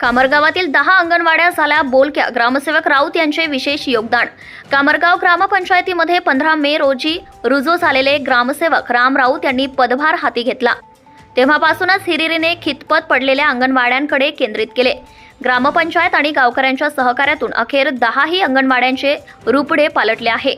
कामरगावातील दहा अंगणवाड्या झाल्या. बोलक्या ग्रामसेवक राऊत यांचे विशेष योगदान. कामरगाव ग्रामपंचायतीमध्ये पंधरा मे रोजी रुजू झालेले ग्रामसेवक राम राऊत यांनी पदभार हाती घेतला. तेव्हापासूनच हिरिरीने खितपत पडलेल्या अंगणवाड्यांकडे केंद्रित केले. ग्रामपंचायत आणि गावकऱ्यांच्या सहकार्यातून अखेर दहाही अंगणवाड्यांचे रुपडे पालटले आहे.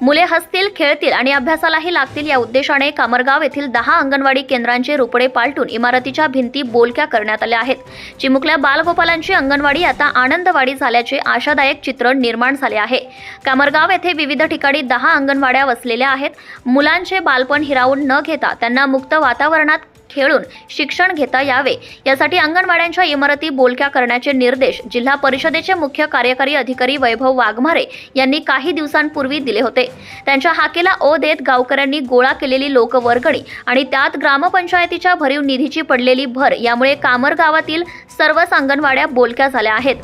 मुले हसतील खेळतील आणि अभ्यासालाही लागतील या उद्देशाने कामरगाव येथील दहा अंगणवाडी केंद्रांचे रुपडे पालटून इमारतीच्या भिंती बोलक्या करण्यात आल्या आहेत. चिमुकल्या बालगोपालांची अंगणवाडी आता आनंदवाडी झाल्याचे आशादायक चित्र निर्माण झाले आहे. कामरगाव येथे विविध ठिकाणी दहा अंगणवाड्या वसलेल्या आहेत. मुलांचे बालपण हिरावून न घेता त्यांना मुक्त वातावरणात खेळून शिक्षण घेता यावे. यासाठी अंगणवाड्यांच्या इमारती बोलक्या करण्याचे निर्देश जिल्हा परिषदेचे मुख्य कार्यकारी अधिकारी वैभव वाघमारे यांनी काही दिवसांपूर्वी दिले होते. त्यांच्या हाकेला ओ देत गावकऱ्यांनी गोळा केलेली लोकवर्गणी आणि त्यात ग्रामपंचायतीच्या भरीव निधीची पडलेली भर यामुळे कामर गावातील सर्वच अंगणवाड्या बोलक्या झाल्या आहेत.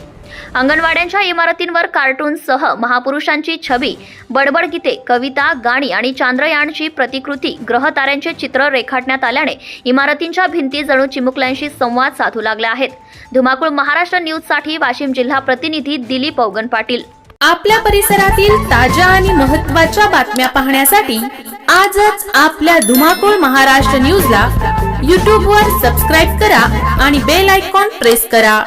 अंगणवाड्यांच्या इमारतींवर कार्टूनसह महापुरुषांची छबी बडबड गीते कविता गाणी आणि चांद्रयानची प्रतिकृती ग्रहताऱ्यांचे चित्र रेखाटण्यात आल्याने इमारतींच्या भिंती जणू चिमुकल्यांशी संवाद साधू लागल्या आहेत. धुमाकूळ महाराष्ट्र न्यूजसाठी वाशिम जिल्हा प्रतिनिधी दिलीप अवगन पाटील. आपल्या परिसरातील ताज्या आणि महत्त्वाच्या बातम्या पाहण्यासाठी आजच आपल्या धुमाकूळ महाराष्ट्र न्यूजला यूट्यूबवर सबस्क्राईब करा आणि बेल आयकॉन प्रेस करा.